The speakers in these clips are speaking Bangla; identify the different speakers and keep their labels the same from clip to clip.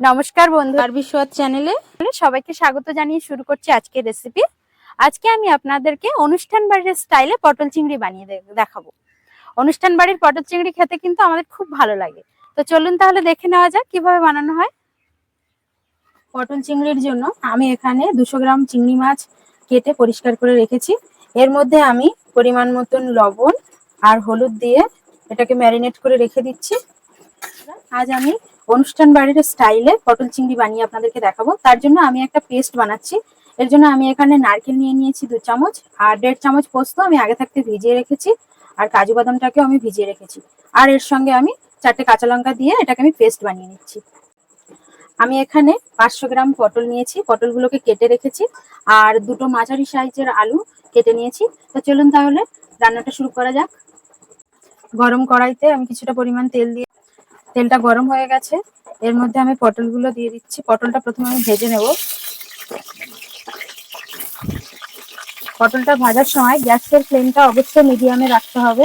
Speaker 1: নমস্কার বন্ধু।
Speaker 2: আর বিশ্বনাথ চ্যানেলে
Speaker 1: সবাইকে স্বাগত জানিয়ে শুরু করছি আজকের রেসিপি আজকে আমি আপনাদেরকে অনুষ্ঠান বাড়ির স্টাইলে পটল চিংড়ি বানিয়ে দেখাবো। অনুষ্ঠান বাড়ির পটল চিংড়ি খেতে কিন্তু আমাদের খুব ভালো লাগে। তো চলুন তাহলে দেখে নেওয়া যাক কীভাবে বানানো হয়।
Speaker 2: পটল চিংড়ির জন্য আমি এখানে দুশো গ্রাম চিংড়ি মাছ কেটে পরিষ্কার করে রেখেছি। এর মধ্যে আমি পরিমাণ মতন লবণ আর হলুদ দিয়ে এটাকে ম্যারিনেট করে রেখে দিচ্ছি। আজ আমি অনুষ্ঠান বাড়ির স্টাইলে পটল চিংড়ি বানিয়ে আপনাদেরকে দেখাবো। তার জন্য আমি একটা পেস্ট বানাচ্ছি। এর জন্য আমি এখানে নারকেল নিয়ে নিয়েছি দু চামচ আর দেড় চামচ পোস্ত আমি আগে থাকতে ভিজিয়ে রেখেছি আর কাজু বাদামটাকেও আমি ভিজিয়ে রেখেছি। আর এর সঙ্গে আমি চারটে কাঁচা লঙ্কা দিয়ে এটাকে আমি পেস্ট বানিয়ে নিচ্ছি। আমি এখানে পাঁচশো গ্রাম পটল নিয়েছি। পটলগুলোকে কেটে রেখেছি আর দুটো মাঝারি সাইজের আলু কেটে নিয়েছি। তো চলুন তাহলে রান্নাটা শুরু করা যাক। গরম কড়াইতে আমি কিছুটা পরিমাণ তেল দিয়ে তেলটা গরম হয়ে গেছে। এর মধ্যে আমি পটলগুলো দিয়ে দিচ্ছি। পটলটা প্রথমে আমি ভেজে নেব। পটলটা ভাজার সময় গ্যাসের ফ্লেমটা অবশ্যই মিডিয়ামে রাখতে হবে।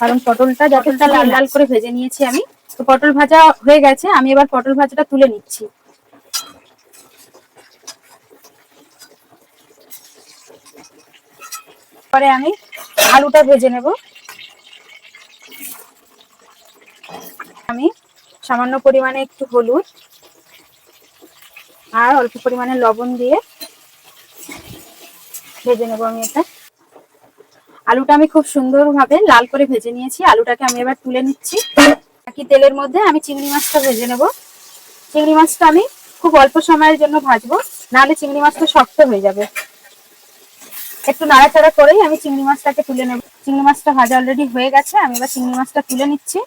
Speaker 2: কারণ পটলটা যতটা লাল লাল করে ভেজে নিয়েছি আমি। তো পটল ভাজা হয়ে গেছে। আমি এবার পটল ভাজাটা তুলে নিচ্ছি। পরে আমি আলুটা ভেজে নেব। আমি। সামান্য পরিমাণে একটু হলুদ আর অল্প পরিমাণে লবণ দিয়ে ভেজে নেব আমি এটা। আলুটা আমি খুব সুন্দরভাবে লাল করে ভেজে নিয়েছি। আলুটাকে আমি এবার তুলে নিচ্ছি। বাকি তেলের মধ্যে আমি চিংড়ি মাছটা ভেজে নেব। চিংড়ি মাছটা আমি খুব অল্প সময়ের জন্য ভাজবো, নাহলে চিংড়ি মাছটা শক্ত হয়ে যাবে। একটু নাড়াচাড়া করেই আমি চিংড়ি মাছটাকে তুলে নেব। চিংড়ি মাছটা ভাজা অলরেডি হয়ে গেছে, আমি এবার চিংড়ি মাছটা তুলে নিচ্ছি।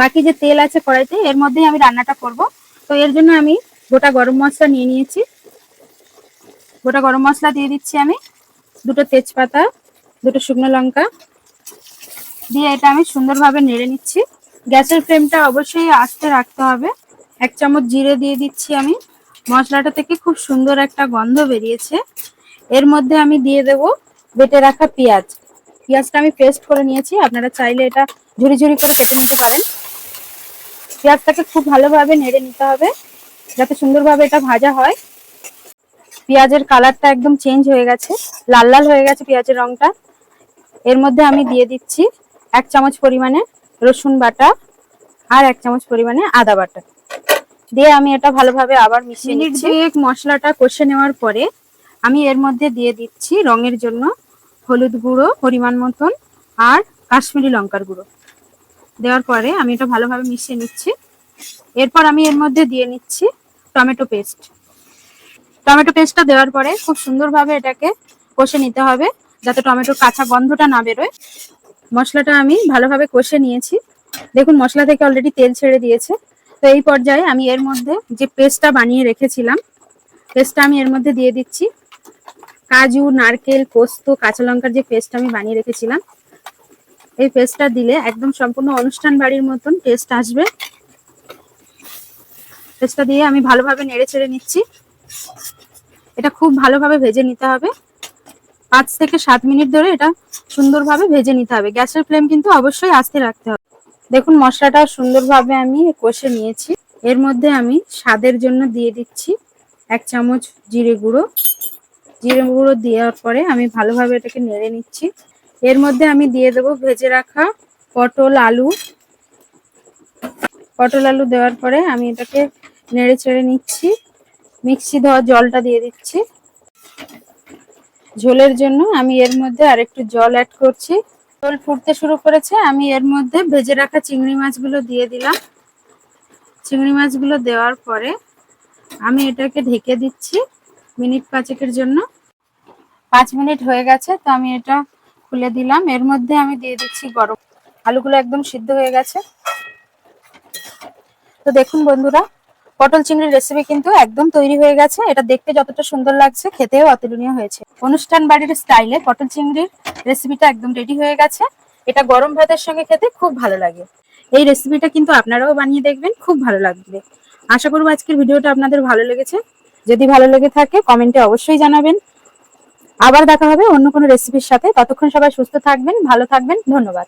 Speaker 2: বাকি যে তেল আছে কড়াইতে, এর মধ্যেই আমি রান্নাটা করব। তো এর জন্য আমি গোটা গরম মশলা নিয়ে নিয়েছি। গোটা গরম মশলা দিয়ে দিচ্ছি আমি দুটো তেজপাতা, দুটো শুকনো লঙ্কা। দিয়ে এটা আমি সুন্দরভাবে নেড়ে নিচ্ছি। গ্যাসের ফ্লেমটা অবশ্যই আস্তে রাখতে হবে। এক চামচ জিরে দিয়ে দিচ্ছি আমি। মশলাটা থেকে খুব সুন্দর একটা গন্ধ বেরিয়েছে। এর মধ্যে আমি দিয়ে দেব বেটে রাখা পেঁয়াজ। পেঁয়াজটা আমি পেস্ট করে নিয়েছি। আপনারা চাইলে এটা ঝুড়ি ঝুড়ি করে কেটে নিতে পারেন। পেঁয়াজটাকে খুব ভালোভাবে নেড়ে নিতে হবে যাতে সুন্দরভাবে এটা ভাজা হয়। পেঁয়াজের কালারটা একদম চেঞ্জ হয়ে গেছে লাল লাল হয়ে গেছে পেঁয়াজের রংটা। এর মধ্যে আমি দিয়ে দিচ্ছি এক চামচ পরিমাণে রসুন বাটা আর এক চামচ পরিমাণে আদা বাটা। দিয়ে আমি এটা ভালোভাবে আবার মিশিয়ে নিচ্ছি। এক মশলাটা কষে নেওয়ার পরে আমি এর মধ্যে দিয়ে দিচ্ছি রঙের জন্য হলুদ গুঁড়ো পরিমাণ মতন আর কাশ্মীরি লঙ্কার গুঁড়ো। দেওয়ার পরে আমি এটা ভালোভাবে মিশিয়ে নিচ্ছি। এরপর আমি এর মধ্যে দিয়ে নিচ্ছি টমেটো পেস্ট। টমেটো পেস্টটা দেওয়ার পরে খুব সুন্দরভাবে এটাকে কষে নিতে হবে যাতে টমেটোর কাঁচা গন্ধটা না বেরোয়। মশলাটা আমি ভালোভাবে কষে নিয়েছি। দেখুন, মশলা থেকে অলরেডি তেল ছেড়ে দিয়েছে। তো এই পর্যায়ে আমি এর মধ্যে যে পেস্টটা বানিয়ে রেখেছিলাম, পেস্টটা আমি এর মধ্যে দিয়ে দিচ্ছি। কাজু, নারকেল, পোস্ত, কাঁচা লঙ্কার যে পেস্ট আমি বানিয়ে রেখেছিলাম এই পেস্টটা দিলে একদম সম্পূর্ণ অনুষ্ঠান বাড়ির মতন টেস্ট আসবে। পেস্টটা দিয়ে আমি ভালোভাবে নেড়ে ছেড়ে নিচ্ছি। এটা খুব ভালোভাবে ভেজে নিতে হবে। পাঁচ থেকে সাত মিনিট ধরে এটা সুন্দরভাবে ভেজে নিতে হবে। গ্যাসের ফ্লেম কিন্তু অবশ্যই আস্তে রাখতে হবে। দেখুন, মশলাটা সুন্দরভাবে আমি কষে নিয়েছি। এর মধ্যে আমি স্বাদের জন্য দিয়ে দিচ্ছি এক চামচ জিরে গুঁড়ো। জিরে গুঁড়ো দেওয়ার পরে আমি ভালোভাবে এটাকে নেড়ে নিচ্ছি। এর মধ্যে আমি দিয়ে দেবো ভেজে রাখা পটল আলু। পটল আলু দেওয়ার পরে আমি এটাকে নেড়ে চেড়ে নিচ্ছি। মিক্সি ধোয়া জলটা দিয়ে দিচ্ছি। ঝোলের জন্য আমি এর মধ্যে আরেকটু জল অ্যাড করছি। জল ফুটতে শুরু করেছে, আমি এর মধ্যে ভেজে রাখা চিংড়ি মাছগুলো দিয়ে দিলাম। চিংড়ি মাছগুলো দেওয়ার পরে আমি এটাকে ঢেকে দিচ্ছি মিনিট পাঁচেকের জন্য। পাঁচ মিনিট হয়ে গেছে, তো আমি এটা খুলে দিলাম। এর মধ্যে আমি দিয়ে দিচ্ছি গরম আলুগুলো একদম সিদ্ধ হয়ে গেছে। তো দেখুন বন্ধুরা, পটল চিংড়ির রেসিপি কিন্তু একদম তৈরি হয়ে গেছে। এটা দেখতে যতটা সুন্দর লাগছে, খেতেও অতুলনীয় হয়েছে। অনুষ্ঠান বাড়ির স্টাইলে পটল চিংড়ির রেসিপিটা একদম রেডি হয়ে গেছে। এটা গরম ভাতের সঙ্গে খেতে খুব ভালো লাগে। এই রেসিপিটা কিন্তু আপনারাও বানিয়ে দেখবেন, খুব ভালো লাগবে। আশা করব আজকের ভিডিওটা আপনাদের ভালো লেগেছে। যদি ভালো লেগে থাকে কমেন্টে অবশ্যই জানাবেন। আবার দেখা হবে অন্য কোনো রেসিপির সাথে। ততক্ষণ সবাই সুস্থ থাকবেন ভালো থাকবেন। ধন্যবাদ।